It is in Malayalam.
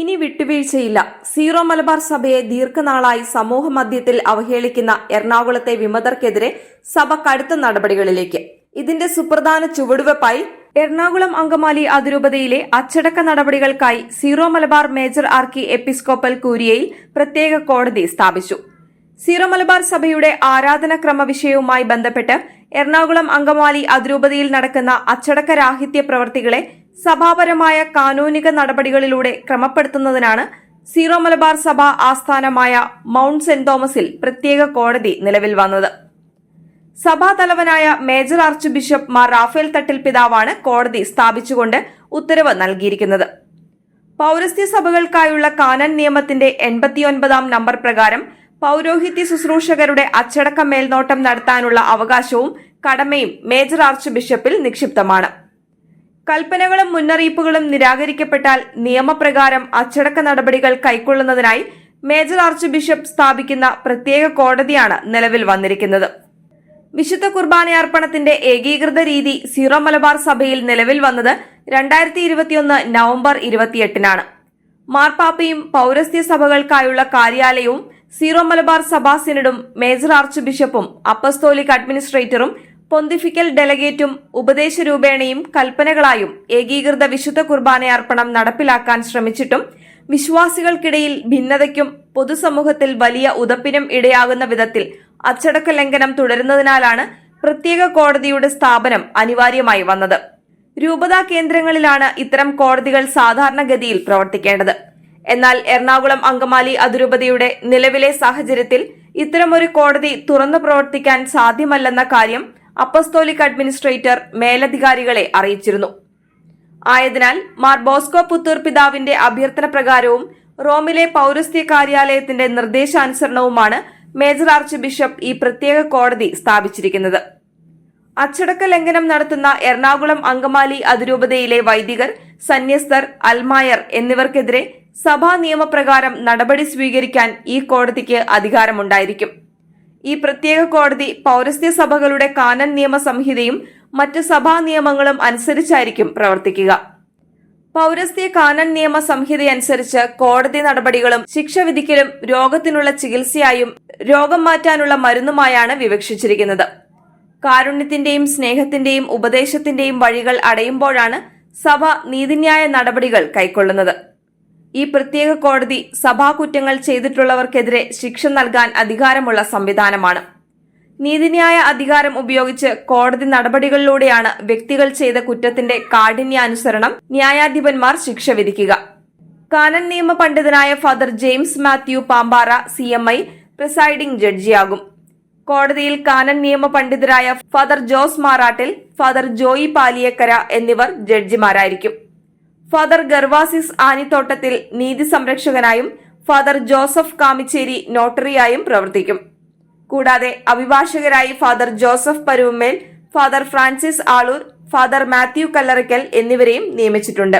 ഇനി വിട്ടുവീഴ്ചയില്ല. സീറോ മലബാർ സഭയെ ദീർഘനാളായി സമൂഹ മധ്യത്തിൽ അവഹേളിക്കുന്ന എറണാകുളത്തെ വിമതർക്കെതിരെ സഭ കടുത്ത നടപടികളിലേക്ക്. ഇതിന്റെ സുപ്രധാന ചുവടുവെപ്പായി എറണാകുളം അങ്കമാലി അതിരൂപതയിലെ അച്ചടക്ക നടപടികൾക്കായി Syro Malabar major archiepiscopal കൂരിയയിൽ പ്രത്യേക കോടതി സ്ഥാപിച്ചു. സീറോ മലബാർ സഭയുടെ ആരാധനക്രമ വിഷയവുമായി ബന്ധപ്പെട്ട് എറണാകുളം അങ്കമാലി അതിരൂപതയിൽ നടക്കുന്ന അച്ചടക്ക രാഹിത്യ പ്രവർത്തികളെ സഭാപരമായ കാനൂനിക നടപടികളിലൂടെ ക്രമപ്പെടുത്തുന്നതിനാണ് സീറോ മലബാർ സഭ ആസ്ഥാനമായ മൗണ്ട് സെന്റ് തോമസിൽ പ്രത്യേക കോടതി നിലവിൽ വന്നത്. സഭാതലവനായ major archbishop Mar Raphael Thattil പിതാവാണ് കോടതി സ്ഥാപിച്ചുകൊണ്ട് ഉത്തരവ് നൽകിയിരിക്കുന്നത്. പൌരസ്ത്യ സഭകൾക്കായുള്ള കാനൻ നിയമത്തിന്റെ എൺപത്തിയൊൻപതാം നമ്പർ പ്രകാരം പൌരോഹിത്യ ശുശ്രൂഷകരുടെ അച്ചടക്ക മേൽനോട്ടം നടത്താനുള്ള അവകാശവും കടമയും മേജർ ആർച്ച് ബിഷപ്പിൽ നിക്ഷിപ്തമാണ്. കൽപ്പനകളും മുന്നറിയിപ്പുകളും നിരാകരിക്കപ്പെട്ടാൽ നിയമപ്രകാരം അച്ചടക്ക നടപടികൾ കൈക്കൊള്ളുന്നതിനായി മേജർ ആർച്ച് ബിഷപ്പ് സ്ഥാപിക്കുന്ന പ്രത്യേക കോടതിയാണ് നിലവിൽ വന്നിരിക്കുന്നത്. വിശുദ്ധ കുർബാനയർപ്പണത്തിന്റെ ഏകീകൃത രീതി സീറോ മലബാർ സഭയിൽ നിലവിൽ വന്നത് രണ്ടായിരത്തി ഇരുപത്തിയൊന്ന് നവംബർ ഇരുപത്തിയെട്ടിനാണ്. മാർപ്പാപ്പയും പൌരസ്ത്യ സഭകൾക്കായുള്ള കാര്യാലയവും സീറോ മലബാർ സഭാ സിനഡും മേജർ ആർച്ച് ബിഷപ്പും അപ്പസ്തോലിക് അഡ്മിനിസ്ട്രേറ്ററും പൊന്തിഫിക്കൽ ഡെലഗേറ്റും ഉപദേശരൂപേണയും കൽപ്പനകളായും ഏകീകൃത വിശുദ്ധ കുർബാനയർപ്പണം നടപ്പിലാക്കാൻ ശ്രമിച്ചിട്ടും വിശ്വാസികൾക്കിടയിൽ ഭിന്നതയ്ക്കും പൊതുസമൂഹത്തിൽ വലിയ ഉതപ്പിനും ഇടയാകുന്ന വിധത്തിൽ അച്ചടക്ക ലംഘനം തുടരുന്നതിനാലാണ് പ്രത്യേക കോടതിയുടെ സ്ഥാപനം അനിവാര്യമായി വന്നത്. രൂപതാ കേന്ദ്രങ്ങളിലാണ് ഇത്തരം കോടതികൾ സാധാരണഗതിയിൽ പ്രവർത്തിക്കേണ്ടത്. എന്നാൽ എറണാകുളം അങ്കമാലി അതിരൂപതയുടെ നിലവിലെ സാഹചര്യത്തിൽ ഇത്തരമൊരു കോടതി തുറന്നു പ്രവർത്തിക്കാൻ സാധ്യമല്ലെന്ന കാര്യം അപ്പസ്തോലിക് അഡ്മിനിസ്ട്രേറ്റർ മേലധികാരികളെ അറിയിച്ചിരുന്നു. ആയതിനാൽ മാർ ബോസ്കോ പുത്തൂർ പിതാവിന്റെ അഭ്യർത്ഥന പ്രകാരവും റോമിലെ പൌരസ്ത്യ കാര്യാലയത്തിന്റെ നിർദ്ദേശാനുസരണവുമാണ് മേജർ ആർച്ച് ബിഷപ്പ് ഈ പ്രത്യേക കോടതി സ്ഥാപിച്ചിരിക്കുന്നത്. അച്ചടക്ക ലംഘനം നടത്തുന്ന എറണാകുളം അങ്കമാലി അതിരൂപതയിലെ വൈദികർ സന്യസ്തർ അൽമായർ എന്നിവർക്കെതിരെ സഭാ നിയമപ്രകാരം നടപടി സ്വീകരിക്കാൻ ഈ കോടതിക്ക് അധികാരമുണ്ടായിരിക്കും. ഈ പ്രത്യേക കോടതി പൗരസ്ത്യ സഭകളുടെ കാനൻ നിയമ സംഹിതയും മറ്റ് സഭാ നിയമങ്ങളും അനുസരിച്ചായിരിക്കും പ്രവർത്തിക്കുക. പൗരസ്ത്യ കാനൻ നിയമ സംഹിതയനുസരിച്ച് കോടതി നടപടികളും ശിക്ഷ വിധിക്കലും രോഗത്തിനുള്ള ചികിത്സയായും രോഗം മാറ്റാനുള്ള മരുന്നുമായാണ് വിവക്ഷിച്ചിരിക്കുന്നത്. കാരുണ്യത്തിന്റെയും സ്നേഹത്തിന്റെയും ഉപദേശത്തിന്റെയും വഴികൾ അടയുമ്പോഴാണ് സഭ നീതിന്യായ നടപടികൾ കൈക്കൊള്ളുന്നത്. ഈ പ്രത്യേക കോടതി സഭാ കുറ്റങ്ങൾ ചെയ്തിട്ടുള്ളവർക്കെതിരെ ശിക്ഷ നൽകാൻ അധികാരമുള്ള സംവിധാനമാണ്. നീതിന്യായ അധികാരം ഉപയോഗിച്ച് കോടതി നടപടികളിലൂടെയാണ് വ്യക്തികൾ ചെയ്ത കുറ്റത്തിന്റെ കാഠിന്യാനുസരണം ന്യായാധിപന്മാർ ശിക്ഷ വിധിക്കുക. കാനൻ നിയമ പണ്ഡിതനായ father James Mathew Pampara C M I presiding ജഡ്ജിയാകും. കോടതിയിൽ കാനൻ നിയമ പണ്ഡിതരായ ഫാദർ ജോസ് മാറാട്ടിൽ ഫാദർ ജോയി പാലിയേക്കര എന്നിവർ ജഡ്ജിമാരായിരിക്കും. ഫാദർ ഗർവാസിസ് ആനിത്തോട്ടത്തിൽ നീതി സംരക്ഷകനായും ഫാദർ ജോസഫ് കാമിച്ചേരി നോട്ടറിയായും പ്രവർത്തിക്കും. കൂടാതെ അഭിഭാഷകരായി father Joseph Paruvammel father Francis Aloor father Mathew Kallarackal എന്നിവരെയും നിയമിച്ചിട്ടുണ്ട്.